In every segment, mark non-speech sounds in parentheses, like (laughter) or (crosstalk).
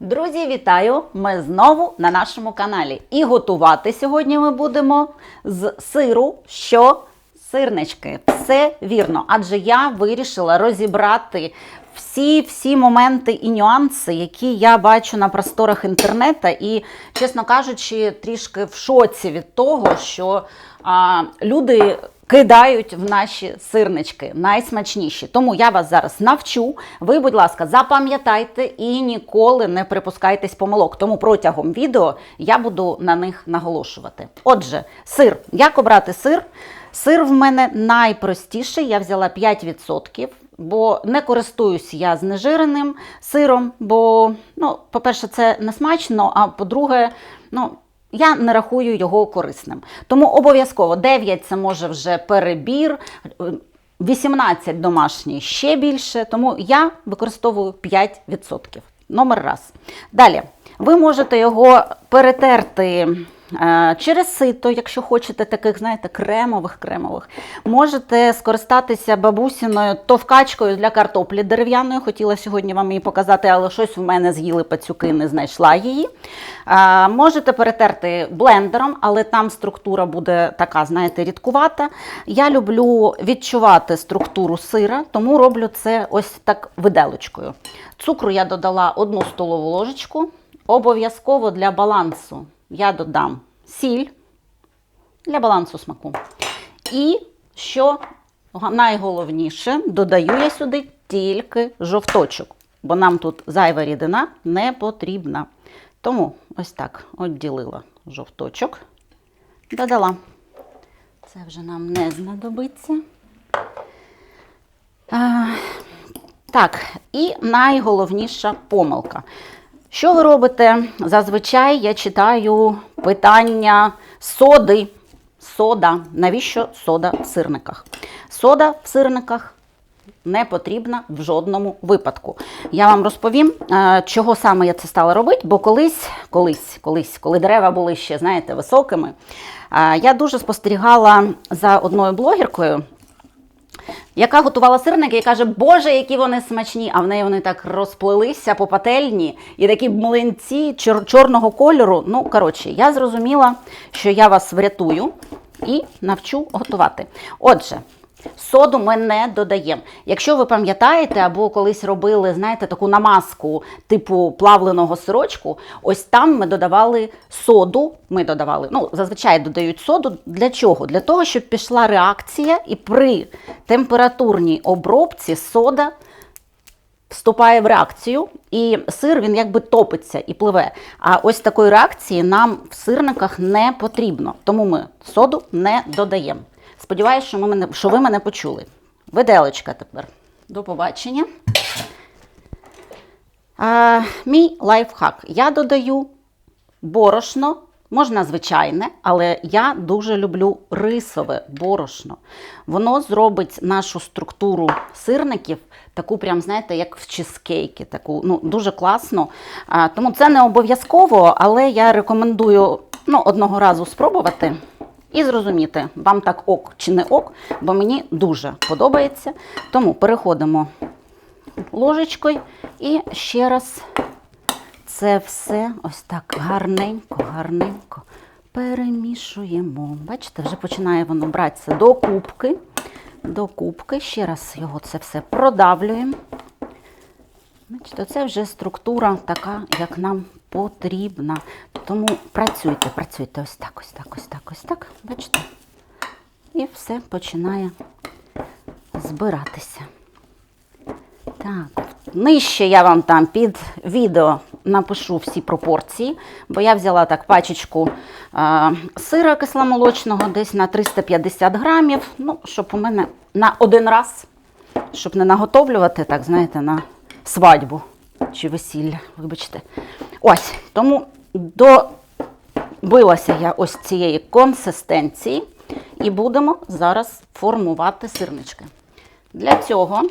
Друзі, вітаю! Ми знову на нашому каналі. І готувати сьогодні ми будемо з сиру, що сирнички. Все вірно. Адже я вирішила розібрати всі всі моменти і нюанси, які я бачу на просторах інтернету. І, чесно кажучи, трішки в шоці від того, що а, люди кидають в наші сирнички найсмачніші. Тому я вас зараз навчу. Ви, будь ласка, запам'ятайте і ніколи не припускайтесь помилок. Тому протягом відео я буду на них наголошувати. Отже, сир. Як обрати сир? Сир в мене найпростіший. Я взяла 5%. Бо не користуюсь я знежиреним сиром, бо, ну, по-перше, це не смачно, а по-друге, ну, я не рахую його корисним. Тому обов'язково 9 це може вже перебір, 18 домашній ще більше, тому я використовую 5%. Номер раз. Далі, ви можете його перетерти. Е, Через сито, якщо хочете таких, знаєте, кремових кремових, можете скористатися бабусіною товкачкою для картоплі дерев'яною. Хотіла сьогодні вам її показати, але щось в мене з'їли пацюки, не знайшла її. Е, Можете перетерти блендером, але там структура буде така, знаєте, рідкувата. Я люблю відчувати структуру сира, тому роблю це ось так виделочкою. Цукру я додала одну столову ложечку. Обов'язково для балансу я додам сіль для балансу смаку. І що найголовніше, додаю я сюди тільки жовточок, бо нам тут зайва рідина не потрібна. Тому ось так відділила жовточок, додала. Це вже нам не знадобиться. А, так, і найголовніша помилка. Що ви робите? Зазвичай я читаю питання соди. Сода. Навіщо сода в сирниках? Сода в сирниках не потрібна в жодному випадку. Я вам розповім, е, чого саме я це стала робити, бо колись, колись, колись, коли дерева були ще, знаєте, високими, е, я дуже спостерігала за одною блогеркою, яка готувала сирники і каже, Боже, які вони смачні! А в неї вони так розплилися по пательні і такі млинці чор- чорного кольору. Ну, коротше, я зрозуміла, що я вас врятую і навчу готувати. Отже. Соду ми не додаємо. Якщо ви пам'ятаєте, або колись робили, знаєте, таку намазку типу плавленого сирочку, ось там ми додавали соду. Ми додавали, ну, зазвичай додають соду. Для чого? Для того, щоб пішла реакція, і при температурній обробці сода вступає в реакцію, і сир він якби топиться і пливе. А ось такої реакції нам в сирниках не потрібно. Тому ми соду не додаємо. Сподіваюсь, що, ми мене, що ви мене почули. Виделочка тепер. До побачення. А, мій лайфхак. Я додаю борошно, можна звичайне, але я дуже люблю рисове борошно. Воно зробить нашу структуру сирників таку, прям, знаєте, як в чизкейки, таку, ну, дуже класно. А, тому це не обов'язково, але я рекомендую ну, одного разу спробувати. І зрозуміти, вам так ок чи не ок, бо мені дуже подобається. Тому переходимо ложечкою і ще раз це все ось так гарненько, гарненько перемішуємо. Бачите, вже починає воно братися до кубки. До кубки. Ще раз його це все продавлюємо. Бачите, це вже структура така, як нам потрібна. Тому працюйте, працюйте ось так, ось так, ось так, ось так. Бачите? І все починає збиратися. Так, нижче я вам там під відео напишу всі пропорції, бо я взяла так пачечку е, сира кисломолочного десь на 350 грамів. Ну, щоб у мене на один раз, щоб не наготовлювати, так, знаєте, на свадьбу чи весілля, вибачте. Ось, тому добилася я ось цієї консистенції і будемо зараз формувати сирнички. Для цього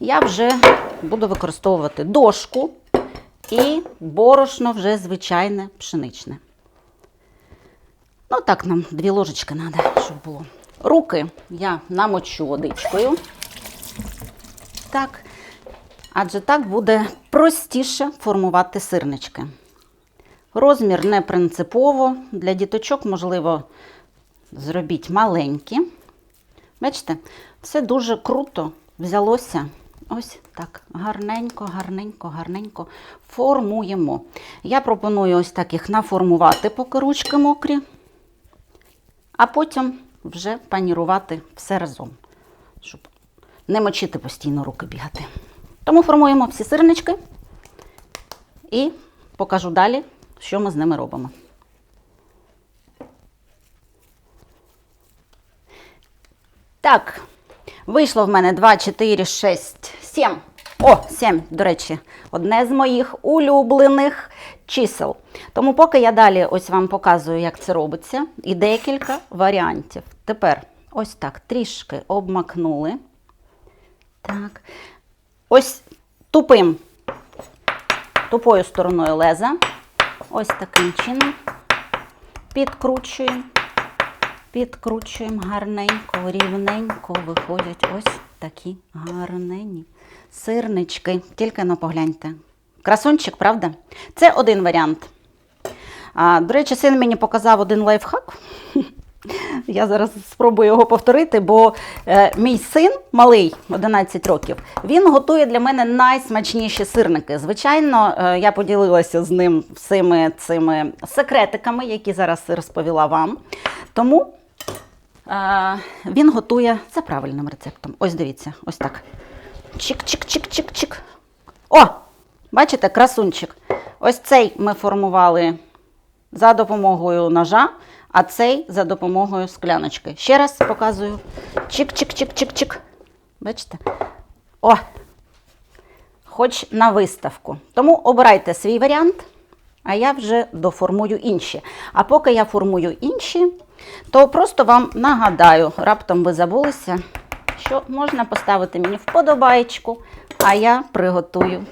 я вже буду використовувати дошку і борошно вже звичайне пшеничне. Ну, так нам дві ложечки треба, щоб було. Руки я намочу водичкою. Так. Адже так буде простіше формувати сирнички. Розмір не принципово. Для діточок, можливо, зробіть маленькі. Бачите, все дуже круто взялося. Ось так, гарненько, гарненько, гарненько формуємо. Я пропоную ось так їх наформувати, поки ручки мокрі, а потім вже панірувати все разом, щоб не мочити постійно руки бігати. Тому формуємо всі сирнички і покажу далі, що ми з ними робимо. Так, вийшло в мене 2, 4, 6, 7. О, 7, до речі, одне з моїх улюблених чисел. Тому поки я далі ось вам показую, як це робиться, і декілька варіантів. Тепер ось так трішки обмакнули. Так. Ось тупим, тупою стороною леза. Ось таким чином підкручуємо. Підкручуємо гарненько, рівненько виходять ось такі гарнені сирнички. Тільки ну погляньте. Красунчик, правда? Це один варіант. А, до речі, син мені показав один лайфхак. Я зараз спробую його повторити, бо е, мій син малий, 11 років, він готує для мене найсмачніші сирники. Звичайно, е, я поділилася з ним всіми цими секретиками, які зараз розповіла вам. Тому е, він готує за правильним рецептом. Ось дивіться, ось так. Чик-чик-чик-чик-чик. О! Бачите, красунчик. Ось цей ми формували за допомогою ножа, а цей за допомогою скляночки. Ще раз показую. Чик-чик-чик-чик-чик. Бачите? О! Хоч на виставку. Тому обирайте свій варіант, а я вже доформую інші. А поки я формую інші, то просто вам нагадаю, раптом ви забулися, що можна поставити мені вподобаєчку, а я приготую.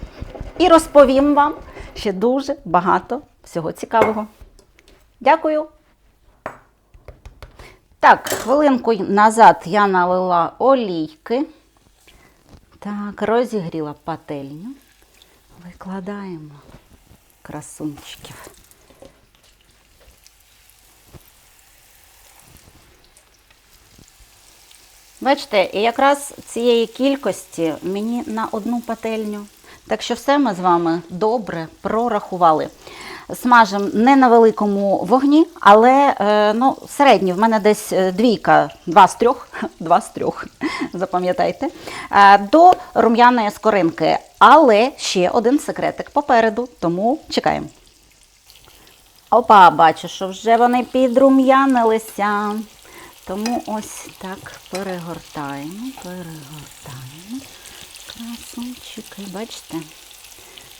І розповім вам ще дуже багато всього цікавого. Дякую. Так, хвилинку назад я налила олійки. Так, розігріла пательню. Викладаємо красунчиків. Бачите, і якраз цієї кількості мені на одну пательню. Так що все ми з вами добре прорахували. Смажимо не на великому вогні, але е, ну, середній. В мене десь е, двійка, два з трьох, (laughs) два з трьох, (laughs) запам'ятайте, е, до рум'яної скоринки. Але ще один секретик попереду, тому чекаємо. Опа, бачу, що вже вони підрум'янилися. Тому ось так перегортаємо, перегортаємо. Красунчики, бачите?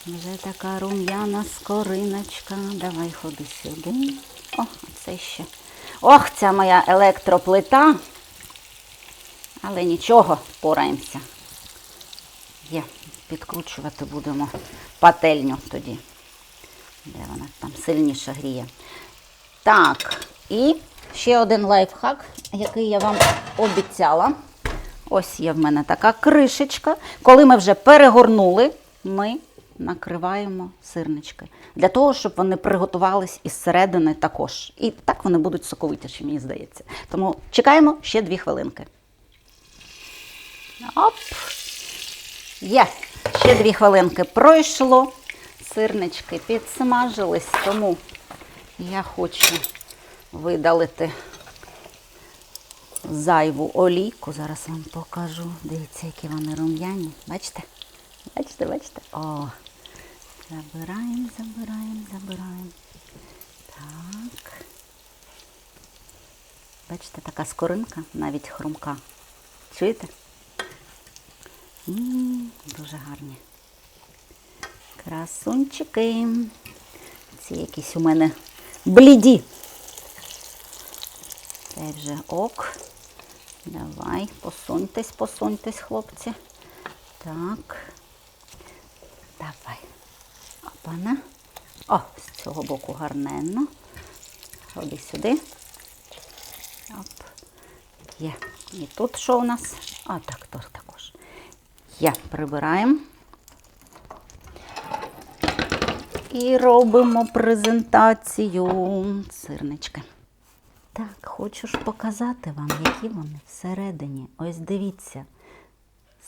Вже така рум'яна скориночка. Давай ходи сюди. О, це ще. Ох, ця моя електроплита. Але нічого, впораємося. Є, підкручувати будемо пательню тоді. Де вона там сильніше гріє. Так, і ще один лайфхак, який я вам обіцяла. Ось є в мене така кришечка. Коли ми вже перегорнули, ми накриваємо сирнички. Для того, щоб вони приготувались із середини також. І так вони будуть соковитіші, мені здається. Тому чекаємо ще дві хвилинки. Оп! Є! Ще дві хвилинки пройшло. Сирнички підсмажились, тому я хочу видалити зайву олійку. Зараз вам покажу. Дивіться, які вони рум'яні. Бачите? Бачите, бачите? О, забираємо, забираємо, забираємо. Так. Бачите, така скоринка, навіть хрумка. Чуєте? М, Дуже гарні. Красунчики. Ці якісь у мене бліді. Це вже ок. Давай, посуньтесь, посуньтесь, хлопці. Так. Давай. Опана. О, з цього боку гарненно. Ходи сюди. Оп. Є. І тут що у нас? А, так, тут також. Є, прибираємо. І робимо презентацію сирнички. Так, хочу ж показати вам, які вони всередині. Ось дивіться.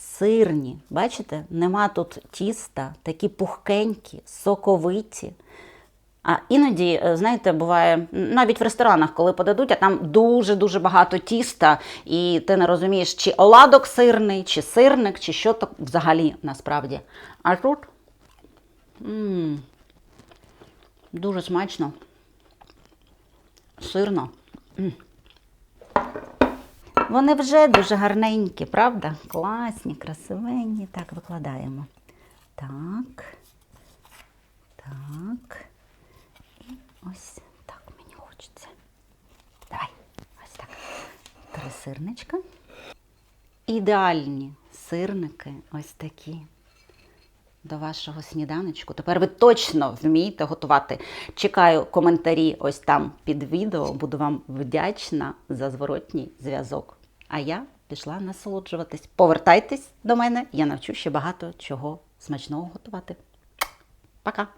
Сирні. Бачите, нема тут тіста, такі пухкенькі, соковиті. А іноді, е, знаєте, буває навіть в ресторанах, коли подадуть, а там дуже-дуже багато тіста, і ти не розумієш, чи оладок сирний, чи сирник, чи що то взагалі насправді. А тут м, дуже смачно, сирно. М. Вони вже дуже гарненькі, правда? Класні, красивенні. Так, викладаємо. Так. Так. І ось так мені хочеться. Давай, ось так. Три сирничка. Ідеальні сирники ось такі. До вашого сніданочку. Тепер ви точно вмієте готувати. Чекаю коментарі ось там під відео. Буду вам вдячна за зворотній зв'язок. А я пішла насолоджуватись. Повертайтесь до мене, я навчу ще багато чого смачного готувати. Пока!